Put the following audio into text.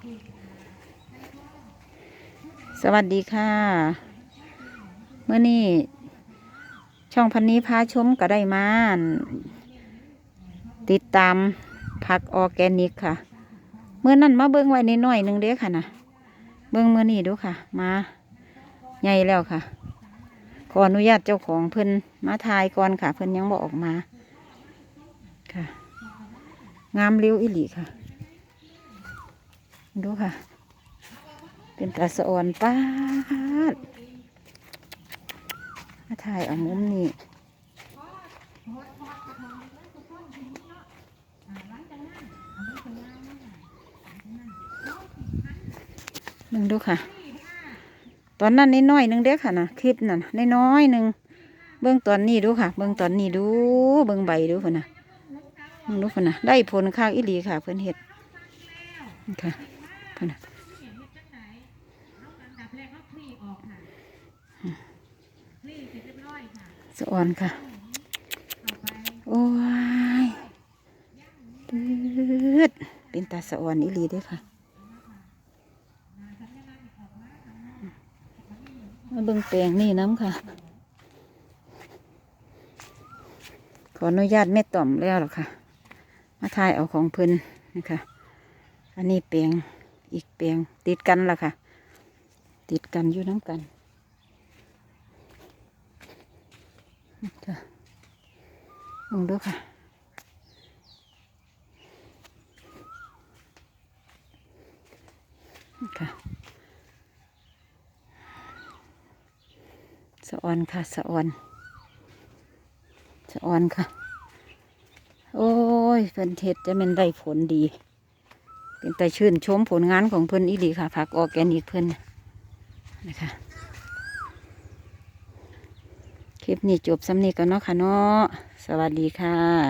สวัสดีค่ะ เมื่อนี้ช่องพันนี้พาชมก็ได้มานติดตามผักออแกนิกค่ะ เมื่อนั้นมาเบิ้งไว้ในน้อยหนึ่งเด้อค่ะนะเบิ้งเมื่อนี้ดูค่ะ มาใหญ่แล้วค่ะ ขออนุญาตเจ้าของเพิ่นมาทายก่อนค่ะ เพิ่นยังบอกออกมาค่ะ งามเร็วอิหลีค่ะ ดูค่ะ เป็นตาสะอ่อนป้าดมาถ่ายเอามุมนี้มึงดูค่ะ ตอนนั้นนิดน้อยๆหนึ่งเด้อค่ะนะคลิปนั่นน้อยๆหนึ่งเบื้องตอนนี้ดูค่ะ เบื้องตอนนี้ดู เบื้องใบดูค่ะนะมึงดูค่ะนะได้ผลข้างอิหลีค่ะ เพื่อนเห็ดค่ะ นน่ะสะอ่อนค่ะ โอ้ยปืดเป็นตาสะอ่อนอีหลีเด้วยค่ะมาเบิ่งแปลงนี่น้ำค่ะ ขออนุญาตแม่ต่อมแล้วหรอค่ะ มาถ่ายเอาของเพิ่นนะคะ อันนี้แปลง อีกแปลงติดกันล่ะค่ะ ติดกันอยู่น้ำกันค่ะลองดูค่ะค่ะสะออนค่ะสะออนสะออนค่ะ โอ้ยเพิ่นเทศจะเป็นได้ผลดี เป็นแต่ชื่นชมผลงานของเพื่อนอีดีค่ะผักออแกนิกเพื่อนนะคะคลิปนี้จบสำนีกันเนาะค่ะเนาะสวัสดีค่ะ